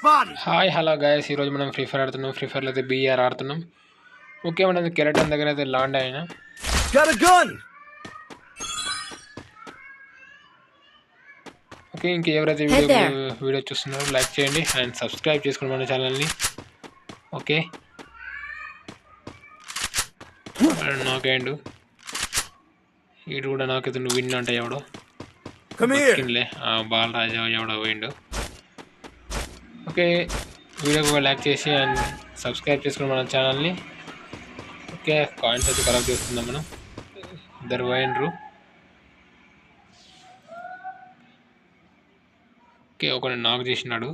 Hi hello guys ఈరోజు మనం free fire ఆడుతున్నాం. ఫ్రీ ఫైర్లో అయితే బీఆర్ ఆడుతున్నాం. ఓకే మనం కెరటన్ దగ్గర అయితే లాండ్ అయినా. ఓకే ఇంక ఎవరైతే వీడియో. వీడియో చూస్తున్నారో లైక్ చేయండి అండ్ సబ్స్క్రైబ్ చేసుకోండి మన ఛానల్ని ఓకే నాకేండు? వీడు కూడా నాకైతే నువ్వు విన్ అంటే ఎవడో? బాలరాజు ఎవడో పోయిండు. ఓకే వీడియోకి ఒక లైక్ చేసి అండ్ సబ్స్క్రైబ్ చేసుకుని మన ఛానల్ని. ఓకే కాయిన్స్ అయితే కలెక్ట్ చేస్తున్నాం మనం. ఇద్దరు పోయినరు. ఓకే ఒకటి నాక్ చేసినాడు.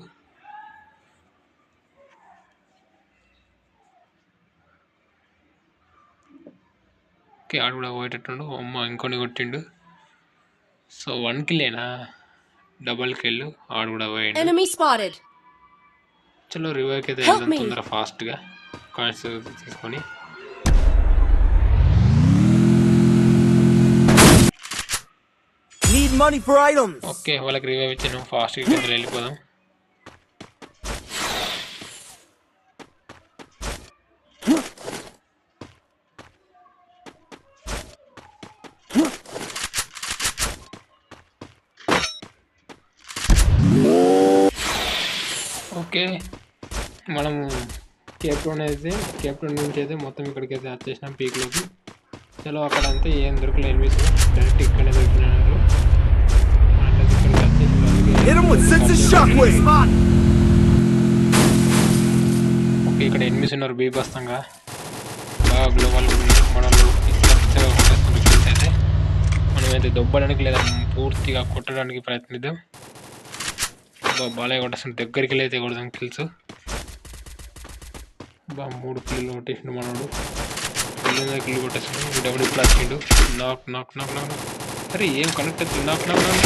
ఓకే ఆడు కూడా పోయేటట్టుండు. అమ్మ ఇంకొని కొట్టిండు. సో వన్ కిల్లేనా డబల్ కిల్ ఆడు కూడా పోయాడు. చలో రివర్కి అయితే వెళ్దాం. తొందర ఫాస్ట్గా కాయిన్స్ తీసుకొని. ఓకే వాళ్ళకి రివైవ్ ఇచ్చాను ఫాస్ట్గా కింద వెళ్ళిపోదాం ఓకే మనం కేప్టౌన్ అయితే కేప్టౌన్ నుంచి అయితే మొత్తం ఇక్కడికి అయితే వచ్చేసినాం పీక్లోకి. చలో అక్కడ అంతా ఏం దొరకలేదు ఎనిమిది డైరెక్ట్ ఇక్కడే దొరికినారు. అంటే ఇక్కడికి వచ్చేసి. ఓకే ఇక్కడ ఎనిమిస్ ఉన్నారు బీభత్సంగా. బాగా గ్లోబల్ kills అయితే మనమైతే దొబ్బడానికి లేదా పూర్తిగా కొట్టడానికి ప్రయత్నిద్దాం. బా బాలయ్య కొట్టేస్తుంది దగ్గరికి వెళ్ళి అయితే కొడదాం కిల్స్ బా మూడు కిల్లు కొట్టేసిండు మనోడు. కిల్లు కిల్లు కొట్టేసిండు. వీడెవడు ఇప్పుడు వచ్చిండు నాక్ నాక్ నాక్ నాక్. అరే ఏం కనెక్ట్ అవుతుంది? నాక్ నాక్ నాక్.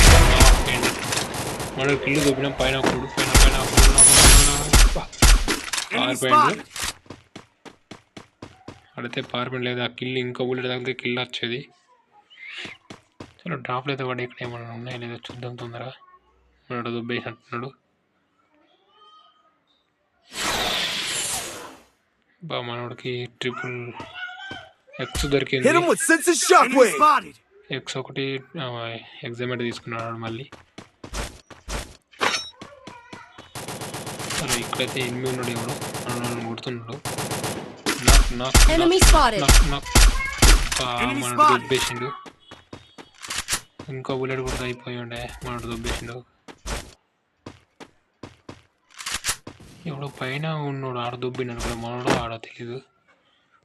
మనోడు కిల్లు దొబ్బినాం పైన ఒకడు పైన పైన పారిపోయిండు. అడితే పారిపోయింది లేదు ఆ కిల్ ఇంకో బుల్లెట్ తగిలితే కిల్ వచ్చేది. చలో డ్రాప్లు అయితే పడి ఇక్కడ ఏమైనా ఉన్నాయో లేదో చూద్దాం తొందరగా. మనడు దుబ్బేసినట్టున్నాడు. బా మనోడికి ట్రిపుల్ ఎక్స్ దొరికింది. ఎక్స్ ఒకటి ఎగ్జామేట్ తీసుకున్నాడు మళ్ళీ. సరే ఇక్కడైతే ఎనిమిది ఉన్నాడు ఎవడు కొడుతున్నాడు. Enemy మనడు spotted. దొబ్బేసిండు. ఇంకో బుల్లెట్ కూడా అయిపోయి ఉండే మనడు దొబ్బేసిండు. ఎవడో పైన ఉన్నాడు ఆడ దొబ్బినాడు కూడా మనడు ఆడ తెలీదు.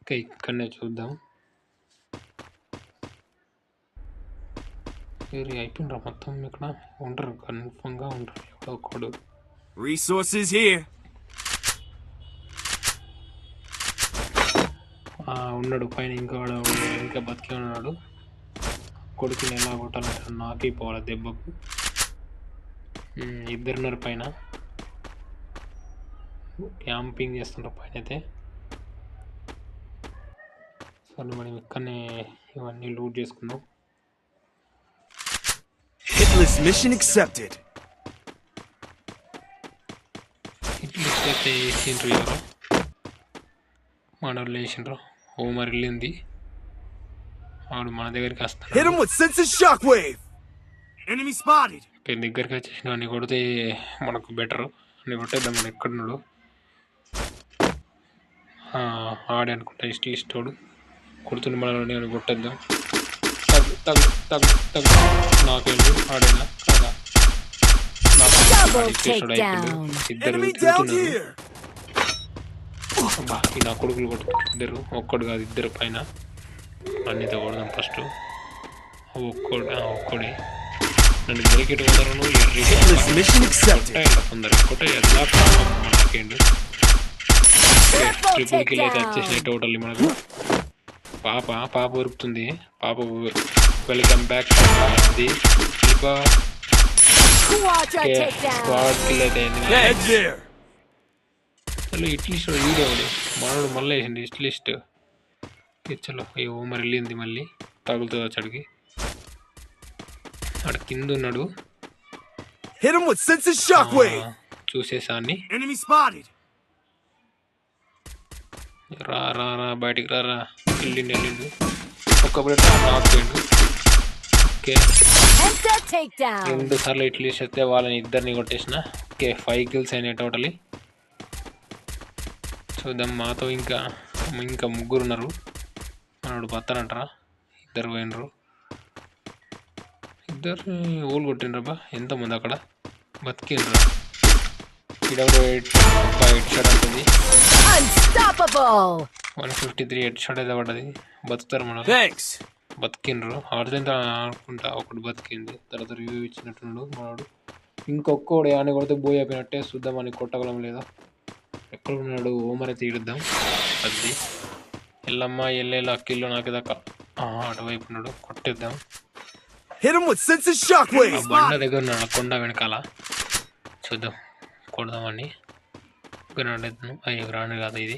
ఓకే ఇక్కడనే చూద్దాం. వేరే అయిపోయినరా మొత్తం ఇక్కడ. ఉంటారు కన్ఫర్మ్గా ఉంటారు ఎవడో ఒకడు. Resources here. ఆ, ఉన్నాడు పైన ఇంకా ఇంకా బతికే ఉన్నాడు. కొడుకుని ఎలా కొట్టాలంటే నాకే పోవాలి దెబ్బకు. ఇద్దరున్నారు పైన. క్యాంపింగ్ చేస్తుంటారు పైన అయితే సరే మనం ఇక్కడనే ఇవన్నీ లూట్ చేసుకుందాం. Hitless mission accepted. లిస్ట్ అయితే వేసిండ్రు ఎవరో? మనోళ్ళు వేసిండ్రు హోమర్ వెళ్ళింది వాడు మన దగ్గరికి Hit వస్తాడు him with sense of shockwave. Enemy spotted. పెద్ద దగ్గరికి వచ్చేసిన అన్ని కొడితే మనకు బెటర్ అన్ని కొట్టేద్దాం మనం ఎక్కడున్నాడు. ఆడే అనుకుంటా ఇష్ట ఇష్టోడు. కొడుతుండే మనల్ని అని కొట్టేద్దాం. తగ్గు తగ్గు తగ్గు తగ్గు నాకెళ్ళు ఆడేలా కదా. ఇద్దరు ఈ నా కొడుకులు కొడుతున్నారు ఇద్దరు. ఒక్కడు కాదు ఇద్దరు పైన. అన్నితో కొడదాం ఫస్ట్ ఒక్కడు ఒక్కడే. నన్ను దొరికేటి mission accepted. కొందరు కొట్టేయాలి. మనకేంటి ట్రిపుల్ కిల్ అయితే వచ్చేసినాయి టోటల్లీ మనకు. పాప పాప ఉరుకుతుంది పాప welcome back takedown. Squad kill అయితే. చలో ఇట్లిస్ట్ వీడేవాడు మనోడు మళ్ళీ వేసిండు ఇట్ లిస్ట్ చలో. అయ్యో మరి వెళ్ళింది మళ్ళీ. తగులుతుంది వచ్చాడికి ఆడ కింద ఉన్నాడు. చూసేసాన్ని. రా రా రా బయటికి రా రా. వెళ్ళిండు వెళ్ళిండు. ఒక్క బుల్లెట్ నాక్ పోయిండు ఓకే. రెండు సార్లు ఇట్లా చేస్తే వాళ్ళని ఇద్దరిని కొట్టేసిన. ఓకే ఫైవ్ కిల్స్ అయినాయి టోటలీ చూద్దాం మాతో ఇంకా ఇంకా ముగ్గురు ఉన్నారు. మనోడు బత్తనంటారా ఇద్దరు పోయినరు. ఇద్దరు ఊళ్ళు కొట్టినరా ఎంతమంది అక్కడ? బతికినరా ఇక్కడ హెడ్ షాట్ ఉంటుంది Unstoppable. One fifty three head shot అయితే పడ్డది. బతుకుతారు మనం Thanks. బతికిండ్రు. ఆడుతుంటే ఆడుకుంటా ఒకటి బతికింది. తర్వాత రివ్యూ ఇచ్చినట్టున్నాడు మనోడు. ఇంకొకడు ఆని కొడితే బోయ్ అయిపోయినట్టే చూద్దామని కొట్టగలం లేదా? ఎక్కడ ఉన్నాడు? ఓమని తీడుద్దాం అది. ఎల్లమ్మ ఎల్లేలా కిల్లు నాకు దాకా అటువైపు ఉన్నాడు. కొట్టేద్దాం. బండ దగ్గర ఉన్నాడు. కొండ వెనకాల. చూద్దాం. కొడదామండి గ్రాండ్ అవుతాను అయ్యో గ్రాండ్ కాదు ఇది.